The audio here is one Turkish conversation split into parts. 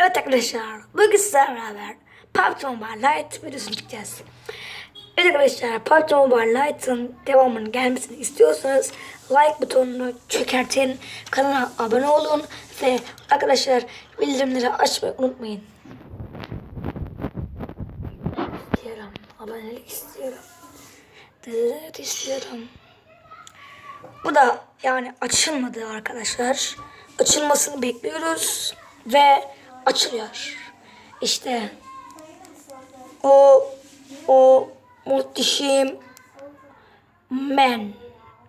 Evet arkadaşlar bugün sizlerle beraber PUBG Mobile Lite videosunu çekeceğiz. Evet arkadaşlar PUBG Mobile Lite'ın devamının gelmesini istiyorsanız like butonunu çökertin, kanala abone olun ve arkadaşlar bildirimleri açmayı unutmayın. İstiyorum, abonelik istiyorum. Dırırırt istiyorum. Bu da yani açılmadı arkadaşlar. Açılmasını bekliyoruz ve açılıyor. İşte o o muhteşem men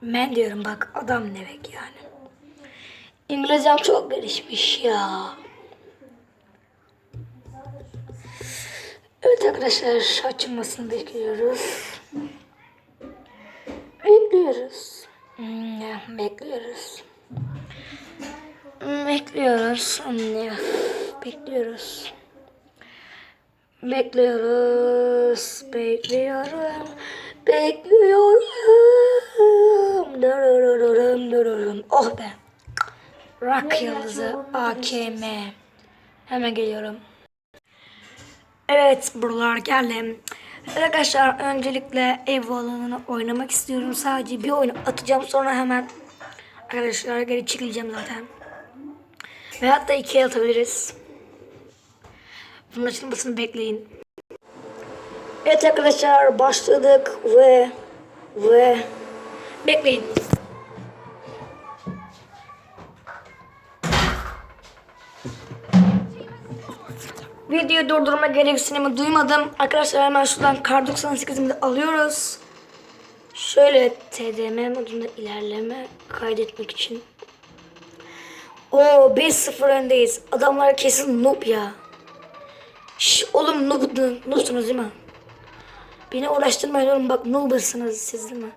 men diyorum bak adam demek yani. İngilizcem çok gelişmiş ya. Evet arkadaşlar açılmasını bekliyoruz. Bekliyoruz. Hmm, bekliyoruz. Bekliyoruz. Bekliyoruz. Bekliyoruz. Bekliyorum. Bekliyorum. Dururum, dururum. Oh be. Rock yıldızı AKM. Hemen geliyorum. Evet buralar geldim. Arkadaşlar öncelikle ev alanını oynamak istiyorum. Sadece bir oyun atacağım sonra hemen arkadaşlar geri çekileceğim zaten. Ve hatta ikiye atabiliriz. Bunun açılmasını bekleyin. Evet arkadaşlar başladık ve ve bekleyin. Videoyu durdurma gereksinimi duymadım. Arkadaşlar hemen şuradan kar 98'imi de alıyoruz. Şöyle TDM modunda ilerleme kaydetmek için. Oo 5-0 öndeyiz. Adamlar kesin noob ya. Şş, oğlum noob, noobsunuz değil mi? Beni uğraştırmayın oğlum bak noob'sınız siz değil mi?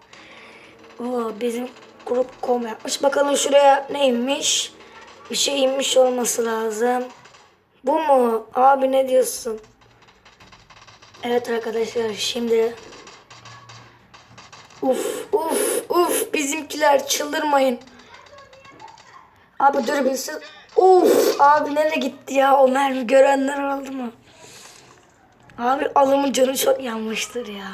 Oo bizim grup kom yapmış. Bakalım şuraya neymiş? Bir şey inmiş olması lazım. Bu mu? Abi ne diyorsun? Evet arkadaşlar şimdi Uf uf uf bizimkiler çıldırmayın. Abi sus. Uf abi nereye gitti ya o mermi görenler oldu mu? Abi alımın canı çok yanmıştır ya.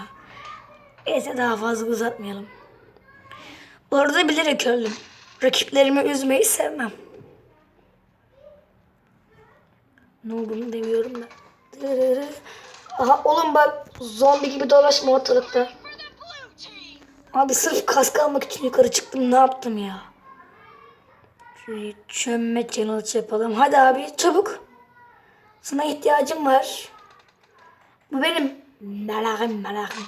Neyse daha fazla uzatmayalım. Orada bilerek öldüm. Rakiplerimi üzmeyi sevmem. Ne olduğunu demiyorum da. Aha oğlum bak zombi gibi dolaşma ortalıkta. Abi sırf kask almak için yukarı çıktım ne yaptım ya. Şöyle çömme challenge yapalım. Hadi abi çabuk. Sana ihtiyacım var. Bu benim merakım merakım.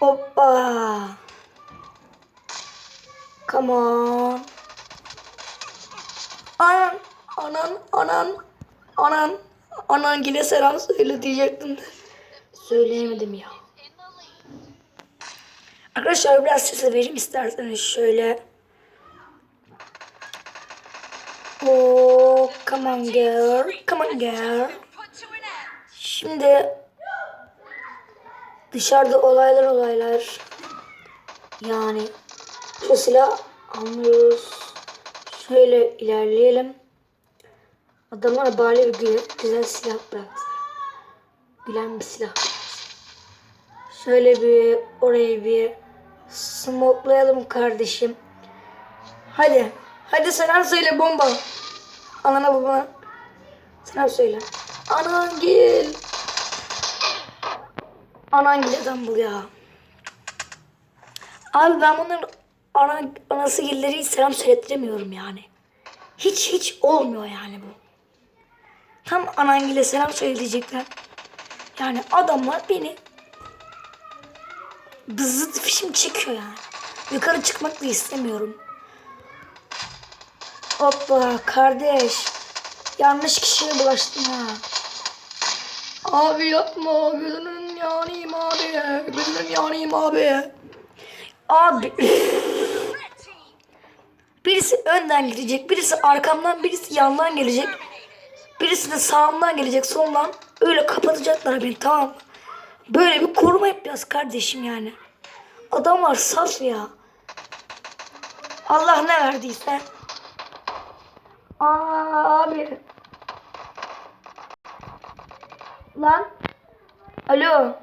Hoppa. Come on. Anan, anan, anan, anan, anan yine selam söyle diyecektim de. Söyleyemedim ya. Arkadaşlar biraz ses vereyim isterseniz şöyle. Oh, come on girl, come on girl. Şimdi dışarıda olaylar olaylar. Yani şu silah almıyoruz. Şöyle ilerleyelim. Adamlar bari bir güzel, güzel silah bıraktı. Gülen bir silah. Şöyle bir orayı bir smoklayalım kardeşim. Hadi. Hadi selam söyle bomba. Anana babana. Selam söyle. Anan gel. Anan gel adam bul ya. Abi ben bunların ana, anası gilleri selam söylettiremiyorum yani. Hiç hiç olmuyor yani bu. Tam anangile selam söyleyecekler. Yani adamlar beni Bızıt fişim çekiyor yani. Yukarı çıkmak da istemiyorum. Hoppa kardeş. Yanlış kişiye bulaştım ha. Abi yapma. Gözünün yanayım abi. Gözünün yanayım abi. Abi. birisi önden gidecek. Birisi arkamdan. Birisi yandan gelecek. Birisi de sağımdan gelecek. Soldan. Öyle kapatacaklar beni tamam mı? Böyle bir koruma yapacağız kardeşim yani. Adamlar saf ya. Allah ne verdiyse. Aa abi. Lan. Alo.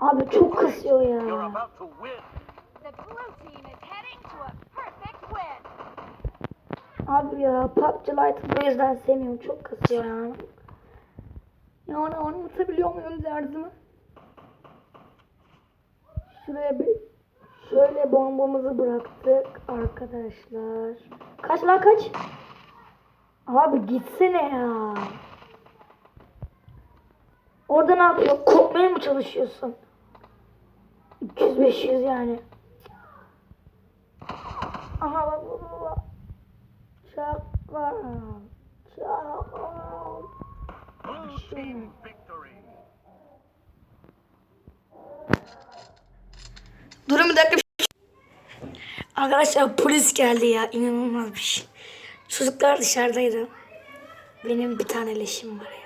Abi çok kasıyor You're ya. about to win. The blue team is heading to a perfect win. Abi ya PUBG Lite'ı bu yüzden sevmiyorum. Çok kasıyor ya. Yani anlatabiliyor muyum derdimi? Şuraya bir şöyle bombamızı bıraktık arkadaşlar. Kaç lan kaç? Abi gitsene ya. Orada ne yapıyor? Kopmaya mı çalışıyorsun? 300-500 yani. Aha bak bak bak. Çakal. Çakal. Durun bir dakika. Arkadaşlar polis geldi ya. inanılmaz bir şey. Çocuklar dışarıdaydı. Benim bir tane leşim var ya.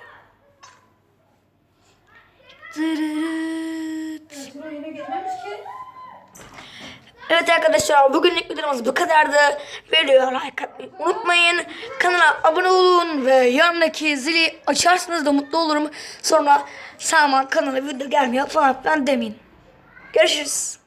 Evet arkadaşlar bugünlük videomuz bu kadardı. Videoya like atmayı unutmayın. Kanala abone olun ve yanındaki zili açarsanız da mutlu olurum. Sonra sağma kanala video gelmiyor falan filan demeyin. Görüşürüz.